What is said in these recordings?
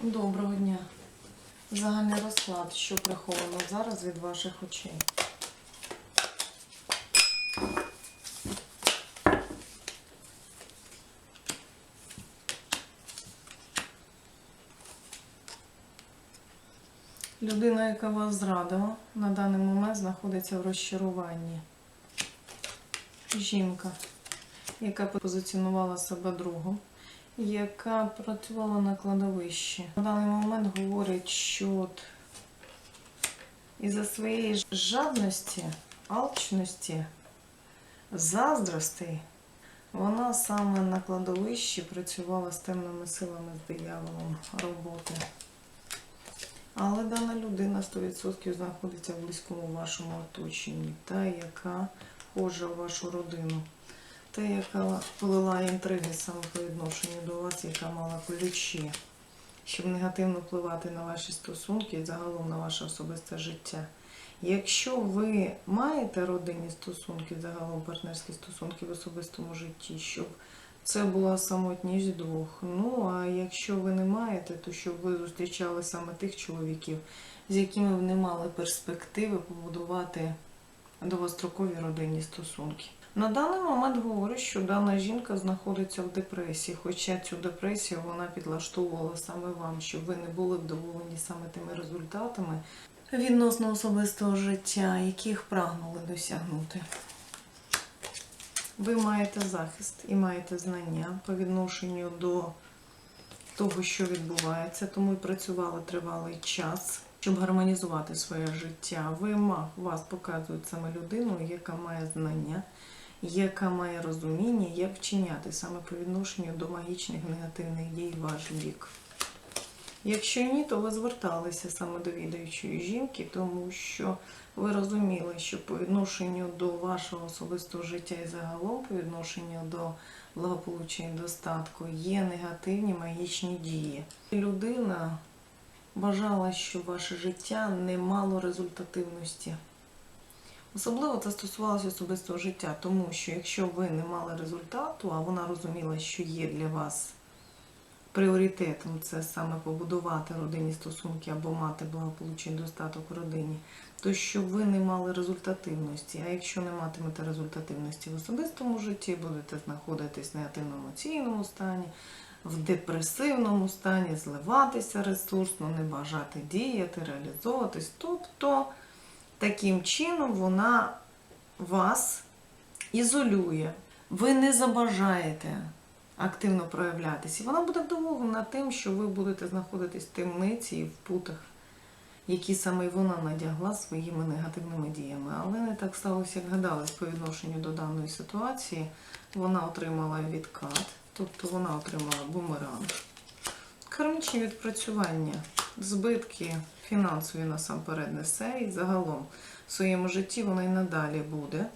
Доброго дня. Загальний розклад, що приховано зараз від ваших очей. Людина, яка вас зрадила, на даний момент знаходиться в розчаруванні. Жінка, яка позиціонувала себе другом, яка працювала на кладовищі. На даний момент говорить, що із-за своєї жадності, алчності, заздрости, вона саме на кладовищі працювала з темними силами, з дияволом роботи. Але дана людина 100% знаходиться в близькому вашому оточенні, та, яка вхожа в вашу родину, та, яка полила інтриги саме по відношенню до вас, яка мала ключі, щоб негативно впливати на ваші стосунки і загалом на ваше особисте життя. Якщо ви маєте родинні стосунки, загалом партнерські стосунки в особистому житті, щоб це була самотність двох. Ну а якщо ви не маєте, то щоб ви зустрічали саме тих чоловіків, з якими ви не мали перспективи побудувати довгострокові родинні стосунки. На даний момент говорю, що дана жінка знаходиться в депресії, хоча цю депресію вона підлаштовувала саме вам, щоб ви не були вдоволені саме тими результатами відносно особистого життя, яких прагнули досягнути. Ви маєте захист і маєте знання по відношенню до того, що відбувається, тому і працювали тривалий час, щоб гармонізувати своє життя. Ви ма- вас показують саме людину, яка має знання, яка має розуміння, як вчиняти саме по відношенню до магічних негативних дій ваш бік. Якщо ні, то ви зверталися саме до відаючої жінки, тому що ви розуміли, що по відношенню до вашого особистого життя і загалом по відношенню до благополуччя і достатку є негативні магічні дії. Людина бажала, щоб ваше життя не мало результативності. Особливо це стосувалося особистого життя, тому що якщо ви не мали результату, а вона розуміла, що є для вас пріоритетом це саме побудувати родинні стосунки або мати благополуччя і достаток в родині, то щоб ви не мали результативності. А якщо не матимете результативності в особистому житті, будете знаходитись в негативному емоційному стані, в депресивному стані, зливатися ресурсно, не бажати діяти, реалізовуватись. Тобто таким чином вона вас ізолює. Ви не забажаєте активно проявлятися. І вона буде вдоволена тим, що ви будете знаходитись в темниці і в путах, які саме вона надягла своїми негативними діями. Але не так сталося, як гадалось по відношенню до даної ситуації. Вона отримала відкат, тобто вона отримала бумеранг. Кармічні відпрацювання, збитки фінансові насамперед несе і загалом в своєму житті вона і надалі буде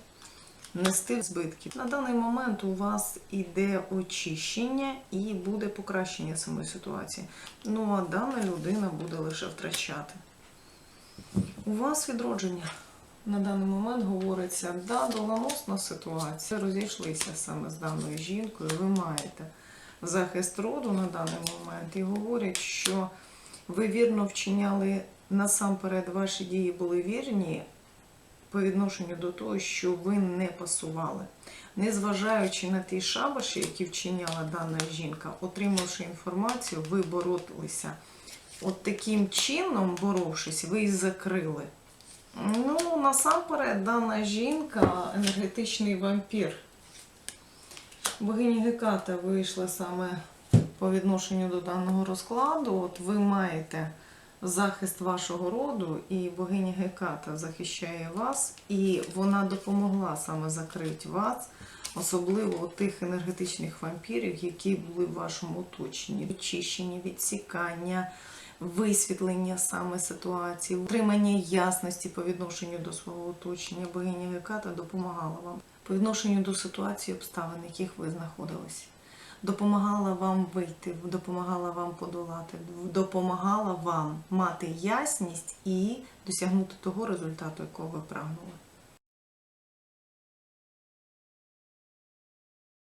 нести збитки. На даний момент у вас іде очищення і буде покращення самої ситуації. Ну а дана людина буде лише втрачати. У вас відродження. На даний момент говориться, да, доленосна ситуація. Розійшлися саме з даною жінкою. Ви маєте захист роду на даний момент і говорять, що ви вірно вчиняли насамперед, ваші дії були вірні по відношенню до того, що ви не пасували. Незважаючи на ті шабаші, які вчиняла дана жінка, отримавши інформацію, ви боролися. От таким чином, боровшись, ви їх закрили. Ну, насамперед, дана жінка енергетичний вампір. Богиня Геката вийшла саме по відношенню до даного розкладу. От ви маєте захист вашого роду, і богиня Геката захищає вас, і вона допомогла саме закрити вас, особливо тих енергетичних вампірів, які були в вашому оточенні. Очищення, відсікання, висвітлення саме ситуації, отримання ясності по відношенню до свого оточення. Богиня Геката допомагала вам по відношенню до ситуації обставин, в яких ви знаходилися допомагала вам вийти, допомагала вам подолати, допомагала вам мати ясність і досягнути того результату, якого ви прагнули.